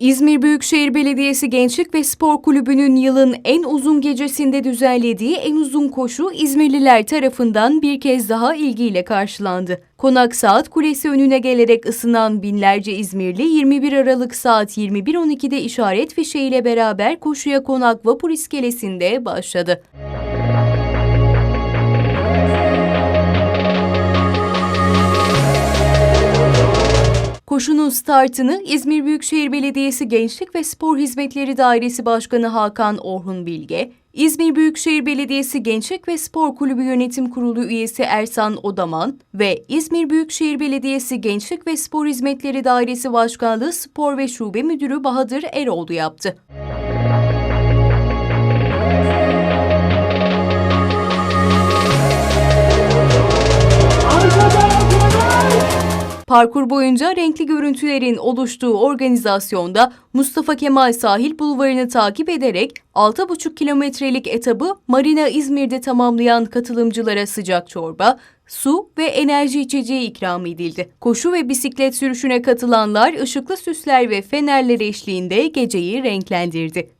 İzmir Büyükşehir Belediyesi Gençlik ve Spor Kulübü'nün yılın en uzun gecesinde düzenlediği en uzun koşu İzmirliler tarafından bir kez daha ilgiyle karşılandı. Konak Saat Kulesi önüne gelerek ısınan binlerce İzmirli 21 Aralık saat 21.12'de işaret fişeğiyle beraber koşuya Konak Vapur İskelesi'nde başladı. Koşunun startını İzmir Büyükşehir Belediyesi Gençlik ve Spor Hizmetleri Dairesi Başkanı Hakan Orhun Bilge, İzmir Büyükşehir Belediyesi Gençlik ve Spor Kulübü Yönetim Kurulu üyesi Ersan Odaman ve İzmir Büyükşehir Belediyesi Gençlik ve Spor Hizmetleri Dairesi Başkanlığı Spor ve Şube Müdürü Bahadır Eroğlu yaptı. Parkur boyunca renkli görüntülerin oluştuğu organizasyonda Mustafa Kemal Sahil Bulvarı'nı takip ederek 6,5 kilometrelik etabı Marina İzmir'de tamamlayan katılımcılara sıcak çorba, su ve enerji içeceği ikram edildi. Koşu ve bisiklet sürüşüne katılanlar ışıklı süsler ve fenerler eşliğinde geceyi renklendirdi.